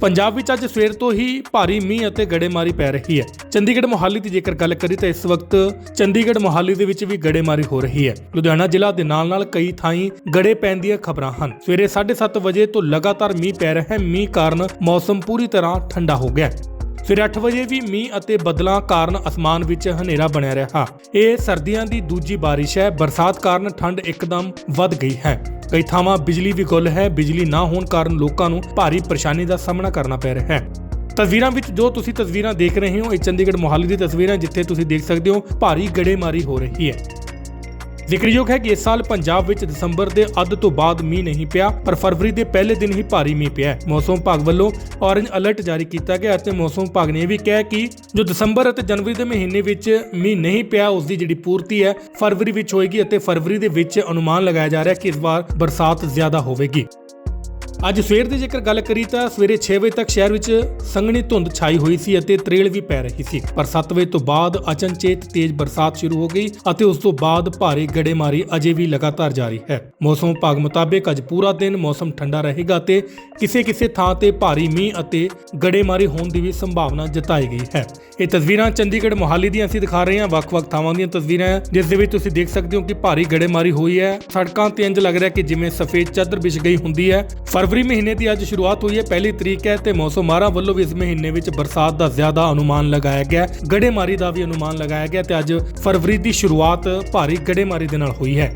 ਪੰਜਾਬ ਵਿੱਚ ਅੱਜ ਸਵੇਰ ਤੋਂ ਹੀ ਭਾਰੀ ਮੀਂਹ ਅਤੇ ਗੜੇਮਾਰੀ ਪੈ ਰਹੀ ਹੈ। ਚੰਡੀਗੜ੍ਹ ਮੋਹਾਲੀ ਦੀ ਜੇਕਰ ਗੱਲ ਕਰੀ ਤਾਂ ਇਸ ਵਕਤ ਚੰਡੀਗੜ੍ਹ ਮੋਹਾਲੀ ਦੇ ਵਿੱਚ ਵੀ ਗੜੇਮਾਰੀ ਹੋ ਰਹੀ ਹੈ। ਲੁਧਿਆਣਾ ਜ਼ਿਲ੍ਹਾ ਦੇ ਨਾਲ-ਨਾਲ ਕਈ ਥਾਈਂ ਗੜੇ ਪੈਣ ਦੀਆਂ ਖਬਰਾਂ ਹਨ। ਸਵੇਰੇ 7:30 ਵਜੇ ਤੋਂ ਲਗਾਤਾਰ ਮੀਂਹ ਪੈ ਰਿਹਾ ਹੈ। ਮੀਂਹ ਕਾਰਨ ਮੌਸਮ ਪੂਰੀ ਤਰ੍ਹਾਂ ਠੰਡਾ ਹੋ ਗਿਆ ਫਿਰ 8 ਵਜੇ ਵੀ ਮੀਂਹ ਅਤੇ ਬੱਦਲਾਂ ਕਾਰਨ ਅਸਮਾਨ ਵਿੱਚ ਹਨੇਰਾ ਬਣਿਆ ਰਿਹਾ। ਇਹ ਸਰਦੀਆਂ ਦੀ ਦੂਜੀ ਬਾਰਿਸ਼ ਹੈ। ਬਰਸਾਤ ਕਾਰਨ ਠੰਡ ਇੱਕਦਮ ਵੱਧ ਗਈ ਹੈ। ਕਈ ਥਾਵਾਂ ਬਿਜਲੀ ਵੀ ਗੁੱਲ ਹੈ। ਬਿਜਲੀ ਨਾ ਹੋਣ ਕਾਰਨ ਲੋਕਾਂ ਨੂੰ ਭਾਰੀ ਪਰੇਸ਼ਾਨੀ ਦਾ ਸਾਹਮਣਾ ਕਰਨਾ ਪੈ ਰਿਹਾ ਹੈ। ਤਸਵੀਰਾਂ ਵਿੱਚ ਜੋ ਤੁਸੀਂ ਤਸਵੀਰਾਂ ਦੇਖ ਰਹੇ ਹੋ, ਇਹ ਚੰਡੀਗੜ੍ਹ ਮੋਹਾਲੀ ਦੀ ਤਸਵੀਰਾਂ ਜਿੱਥੇ ਤੁਸੀਂ ਦੇਖ ਸਕਦੇ ਹੋ, ਭਾਰੀ ਗੜੇਮਾਰੀ ਹੋ ਰਹੀ ਹੈ। ਜ਼ਿਕਰਯੋਗ ਹੈ ਕਿ ਇਸ ਸਾਲ ਪੰਜਾਬ ਵਿੱਚ ਦਸੰਬਰ ਦੇ ਅੱਧ ਤੋਂ ਬਾਅਦ ਮੀਂਹ ਨਹੀਂ ਪਿਆ, ਪਰ ਫਰਵਰੀ ਦੇ ਪਹਿਲੇ ਦਿਨ ਹੀ ਭਾਰੀ ਮੀਂਹ ਪਿਆ ਮੌਸਮ ਵਿਭਾਗ ਵੱਲੋਂ ਔਰੇਂਜ ਅਲਰਟ ਜਾਰੀ ਕੀਤਾ ਗਿਆ ਅਤੇ ਮੌਸਮ ਵਿਭਾਗ ਨੇ ਇਹ ਵੀ ਕਿਹਾ ਕਿ ਜੋ ਦਸੰਬਰ ਅਤੇ ਜਨਵਰੀ ਦੇ ਮਹੀਨੇ ਵਿੱਚ ਮੀਂਹ ਨਹੀਂ ਪਿਆ, ਉਸ ਦੀ ਜਿਹੜੀ ਪੂਰਤੀ ਹੈ, ਫਰਵਰੀ ਵਿੱਚ ਹੋਏਗੀ ਅਤੇ ਫਰਵਰੀ ਦੇ ਵਿੱਚ ਅਨੁਮਾਨ ਲਗਾਇਆ ਜਾ ਰਿਹਾ ਕਿ ਇਸ ਵਾਰ ਬਰਸਾਤ ਜ਼ਿਆਦਾ ਹੋਵੇਗੀ। ਅੱਜ ਸਵੇਰ ਦੀ ਜੇਕਰ ਗੱਲ ਕਰੀ ਤਾਂ ਸਵੇਰੇ 6 ਵਜੇ ਤੱਕ ਸ਼ਹਿਰ ਵਿੱਚ ਸੰਘਣੀ ਧੁੰਦ ਛਾਈ ਹੋਈ ਸੀ ਅਤੇ ਤਰੇਲ ਵੀ ਪੈ ਰਹੀ ਸੀ। ਪਰ 7 ਵਜੇ ਤੋਂ ਬਾਅਦ ਅਚਨਚੇਤ ਤੇਜ਼ ਬਰਸਾਤ ਸ਼ੁਰੂ ਹੋ ਗਈ ਅਤੇ ਉਸ ਤੋਂ ਬਾਅਦ ਭਾਰੀ ਗੜੇਮਾਰੀ ਅਜੇ ਵੀ ਲਗਾਤਾਰ ਜਾਰੀ ਹੈ। ਮੌਸਮ ਵਿਭਾਗ ਮੁਤਾਬਕ ਅੱਜ ਪੂਰਾ ਦਿਨ ਮੌਸਮ ਠੰਡਾ ਰਹੇਗਾ ਤੇ ਕਿਸੇ-ਕਿਸੇ ਥਾਂ ਤੇ ਭਾਰੀ ਮੀਂਹ ਅਤੇ ਗੜੇਮਾਰੀ ਹੋਣ ਦੀ ਵੀ ਸੰਭਾਵਨਾ ਜਤਾਈ ਗਈ ਹੈ। ਇਹ ਤਸਵੀਰਾਂ ਚੰਡੀਗੜ੍ਹ ਮੋਹਾਲੀ ਦੀਆਂ ਅਸੀਂ ਦਿਖਾ ਰਹੇ ਹਾਂ। ਵੱਖ-ਵੱਖ ਥਾਵਾਂ ਦੀਆਂ ਤਸਵੀਰਾਂ ਹੈ, ਜਿਸ ਦੇ ਵਿੱਚ ਤੁਸੀਂ ਦੇਖ ਸਕਦੇ ਹੋ ਕਿ ਭਾਰੀ ਗੜੇਮਾਰੀ ਹੋਈ ਹੈ। ਸੜਕਾਂ ਤੇ ਇੰਜ ਲੱਗ ਰਿਹਾ ਕਿ ਜਿਵੇਂ ਸਫੇਦ ਚਾਦਰ ਵਿਛ ਗਈ ਹੁੰਦੀ ਹੈ ਫਰਵਰੀ ਮਹੀਨੇ ਦੀ ਅੱਜ ਸ਼ੁਰੂਆਤ ਹੋਈ ਹੈ, ਪਹਿਲੀ ਤਰੀਕ ਹੈ ਤੇ ਮੌਸਮ ਮਾਰਾ ਵੱਲੋਂ ਵੀ ਇਸ ਮਹੀਨੇ ਵਿੱਚ ਬਰਸਾਤ ਦਾ ਜ਼ਿਆਦਾ ਅਨੁਮਾਨ ਲਗਾਇਆ ਗਿਆ ਹੈ। ਗੜੇਮਾਰੀ ਦਾ ਵੀ ਅਨੁਮਾਨ ਲਗਾਇਆ ਗਿਆ ਤੇ ਅੱਜ ਫਰਵਰੀ ਦੀ ਸ਼ੁਰੂਆਤ ਭਾਰੀ ਗੜੇਮਾਰੀ ਦੇ ਨਾਲ ਹੋਈ ਹੈ